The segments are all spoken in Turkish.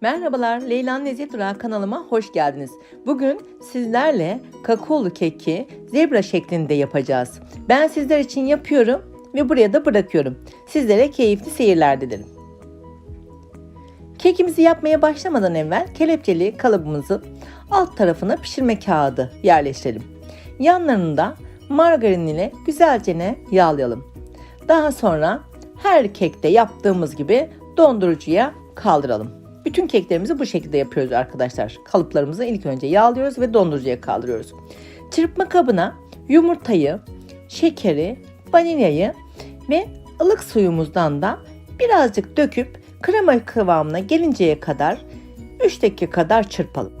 Merhabalar, Leyla'nın Lezzet Durağı kanalıma hoş geldiniz. Bugün sizlerle kakaolu keki zebra şeklinde yapacağız. Ben sizler için yapıyorum ve buraya da bırakıyorum. Sizlere keyifli seyirler dilerim. Kekimizi yapmaya başlamadan evvel kelepçeli kalıbımızı alt tarafına pişirme kağıdı yerleştirelim. Yanlarını da margarin ile güzelce yağlayalım. Daha sonra her kekte yaptığımız gibi dondurucuya kaldıralım. Bütün keklerimizi bu şekilde yapıyoruz arkadaşlar. Kalıplarımızı ilk önce yağlıyoruz ve dondurucuya kaldırıyoruz. Çırpma kabına yumurtayı, şekeri, vanilyayı ve ılık suyumuzdan da birazcık döküp krema kıvamına gelinceye kadar 3 dakika kadar çırpalım.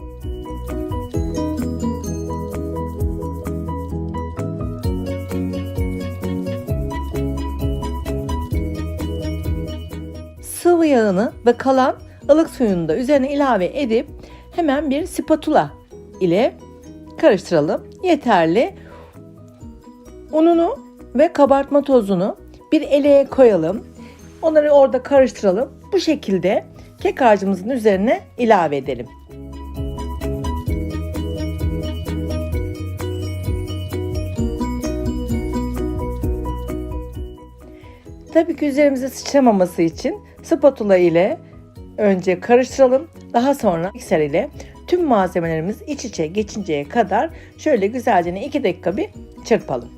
Sıvı yağını ve kalan ılık suyunu da üzerine ilave edip hemen bir spatula ile karıştıralım. Yeterli. Ununu ve kabartma tozunu bir eleğe koyalım. Onları orada karıştıralım. Bu şekilde kek harcımızın üzerine ilave edelim. Tabii ki üzerimize sıçramaması için spatula ile önce karıştıralım. Daha sonra mikser ile tüm malzemelerimiz iç içe geçinceye kadar şöyle güzelce 2 dakika bir çırpalım.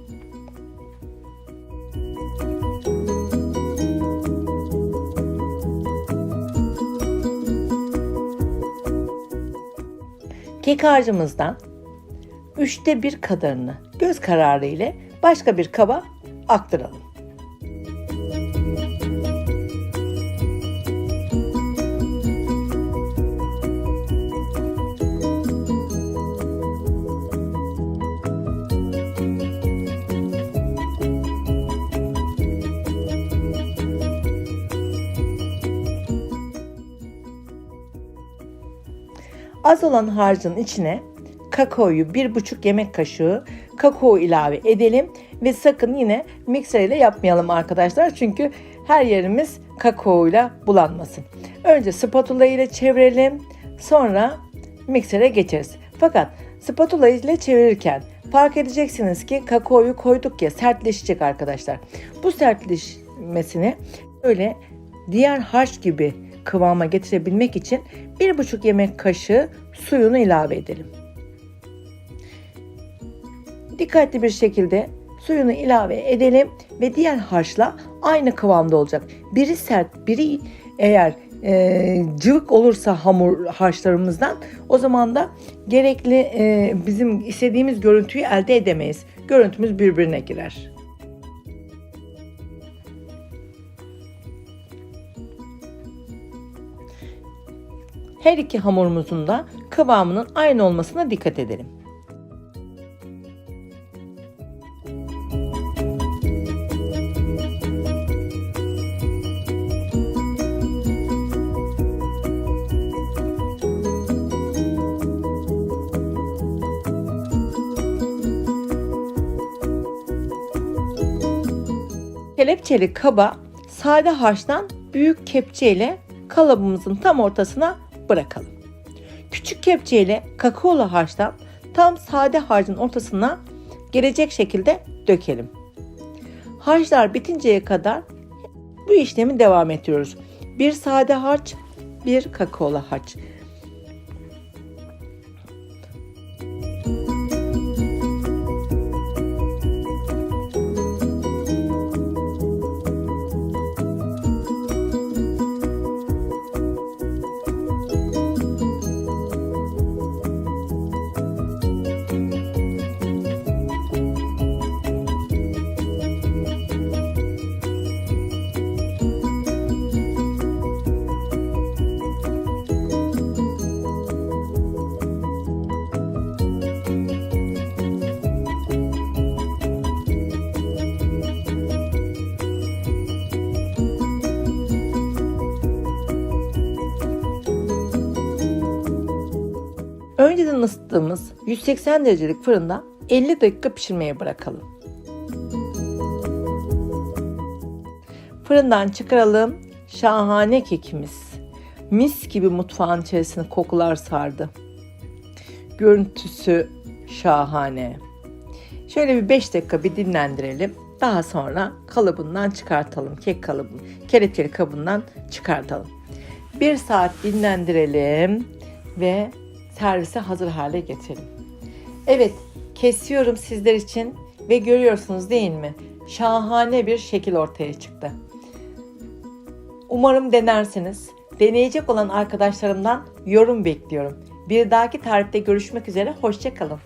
Kek harcımızdan üçte bir kadarını göz kararı ile başka bir kaba aktaralım. Az olan harcın içine kakaoyu 1,5 yemek kaşığı kakao ilave edelim ve sakın yine mikser ile yapmayalım arkadaşlar çünkü her yerimiz kakao ile bulanmasın. Önce spatula ile çevirelim sonra miksere geçeriz. Fakat spatula ile çevirirken fark edeceksiniz ki kakaoyu koyduk ya sertleşecek arkadaşlar. Bu sertleşmesini öyle diğer harç gibi kıvama getirebilmek için 1,5 yemek kaşığı suyunu ilave edelim. Dikkatli bir şekilde suyunu ilave edelim ve diğer harçla aynı kıvamda olacak. Biri sert, biri eğer e, cıvık olursa hamur harçlarımızdan o zaman da gerekli e, bizim istediğimiz görüntüyü elde edemeyiz. Görüntümüz birbirine girer. Her iki hamurumuzun da kıvamının aynı olmasına dikkat edelim. Kelepçeli kaba sade harçtan büyük kepçe ile kalıbımızın tam ortasına bırakalım. Küçük kepçe ile kakaolu harçtan tam sade harcın ortasına gelecek şekilde dökelim. Harçlar bitinceye kadar bu işlemi devam ettiriyoruz. Bir sade harç, bir kakaolu harç. Önceden ısıttığımız 180 derecelik fırında 50 dakika pişirmeye bırakalım. Fırından çıkaralım. Şahane kekimiz. Mis gibi mutfağın içerisine kokular sardı. Görüntüsü şahane. Şöyle bir 5 dakika bir dinlendirelim. Daha sonra kalıbından çıkartalım. Kek kalıbı, kelepçeli kabından çıkartalım. Bir saat dinlendirelim ve servise hazır hale getirelim. Evet, kesiyorum sizler için ve görüyorsunuz değil mi? Şahane bir şekil ortaya çıktı. Umarım denersiniz. Deneyecek olan arkadaşlarımdan yorum bekliyorum. Bir dahaki tarifte görüşmek üzere, hoşçakalın.